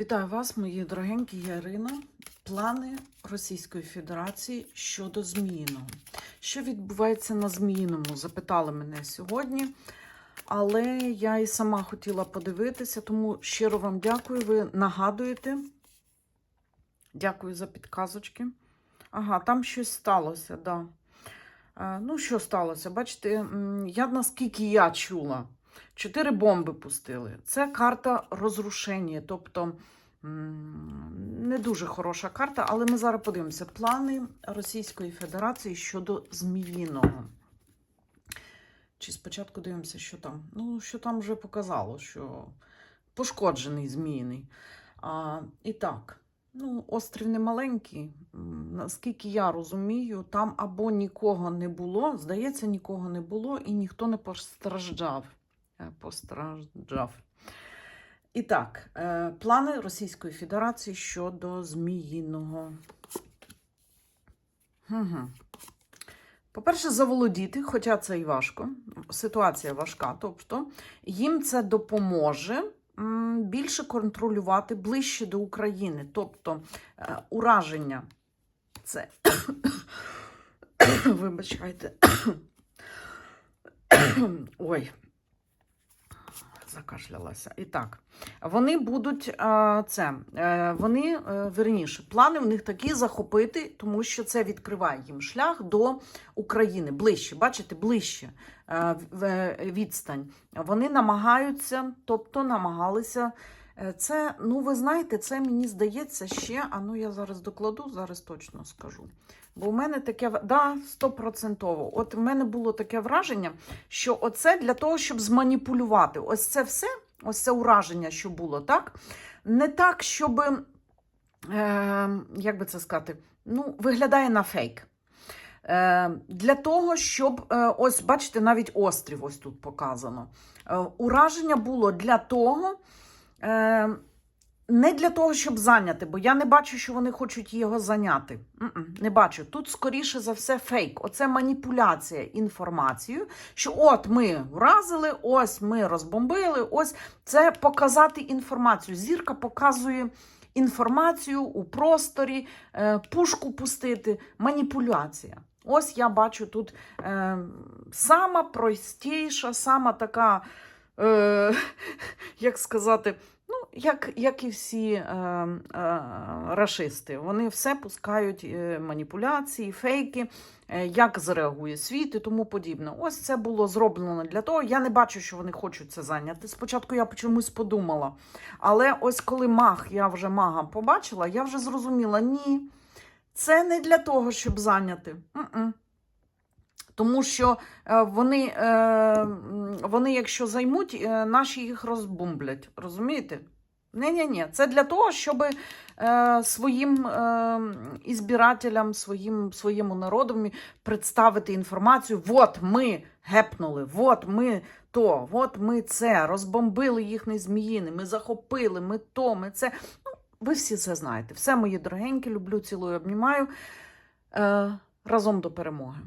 Вітаю вас, мої дорогенькі, я Ірина. Плани Російської Федерації щодо Зміїного. Що відбувається на Зміїному? Запитали мене сьогодні. Але я і сама хотіла подивитися, тому щиро вам дякую. Ви нагадуєте. Дякую за підказочки. Ага, там щось сталося, да. Е, Ну, що сталося? Бачите, я наскільки я чула, чотири бомби пустили. Це карта розрушення, тобто не дуже хороша карта, але ми зараз подивимося. Плани Російської Федерації щодо Зміїного. Чи спочатку дивимося, що там? Ну, що там вже показало, що пошкоджений Зміїний. А, і так, ну, острів не маленький. Наскільки я розумію, там або нікого не було, здається, нікого не було, і ніхто не постраждав. Е, Постраждав. І так, е, плани Російської Федерації щодо Зміїного. Угу. По-перше, заволодіти, хоча це і важко. Ситуація важка. Тобто їм це допоможе більше контролювати ближче до України. Тобто е, ураження це. Вибачайте. Ой, закашлялася. І так, вони будуть е, це, е, вони, е, верніше, плани в них такі захопити, тому що це відкриває їм шлях до України ближче. Бачите, ближче відстань. Вони намагаються, тобто намагалися. Е, Це, ну ви знаєте, це мені здається ще. А ну я зараз докладу, зараз точно скажу. Бо в мене таке да, стопроцентово. От в мене було таке враження, що оце для того, щоб зманіпулювати. Ось це все, ось це ураження, що було, так? Не так, щоб, е, як би це сказати, ну, виглядає на фейк. Е, для того, щоб е, ось, бачите, навіть острів ось тут показано. Ураження було для того. Е, не для того, щоб зайняти, бо я не бачу, що вони хочуть його зайняти. Не бачу. Тут, скоріше за все, фейк. Оце маніпуляція інформацією, що от ми вразили, ось ми розбомбили, ось це показати інформацію. Зірка показує інформацію у просторі, е, пушку пустити, маніпуляція. Ось я бачу тут е, сама простіша, сама така, е, як сказати, Ну, як, як і всі е, е, рашисти, вони все пускають е, маніпуляції, фейки, е, як зреагує світ і тому подібне. Ось це було зроблено для того. Я не бачу, що вони хочуть це зайняти. Спочатку я чомусь подумала. Але ось коли маг, я вже мага побачила, я вже зрозуміла, ні, це не для того, щоб зайняти. М-м. Тому що е, вони, е, вони, якщо займуть, е, наші їх розбомблять. Розумієте? Ні-ні-ні, це для того, щоб своїм ізбирателям, своїм, своєму народу представити інформацію. От ми гепнули, от ми то, от ми це, розбомбили їхні зміїни, ми захопили, ми то, ми це. Ну, ви всі це знаєте. Все, мої дорогенькі, люблю, цілую, обнімаю. Разом до перемоги.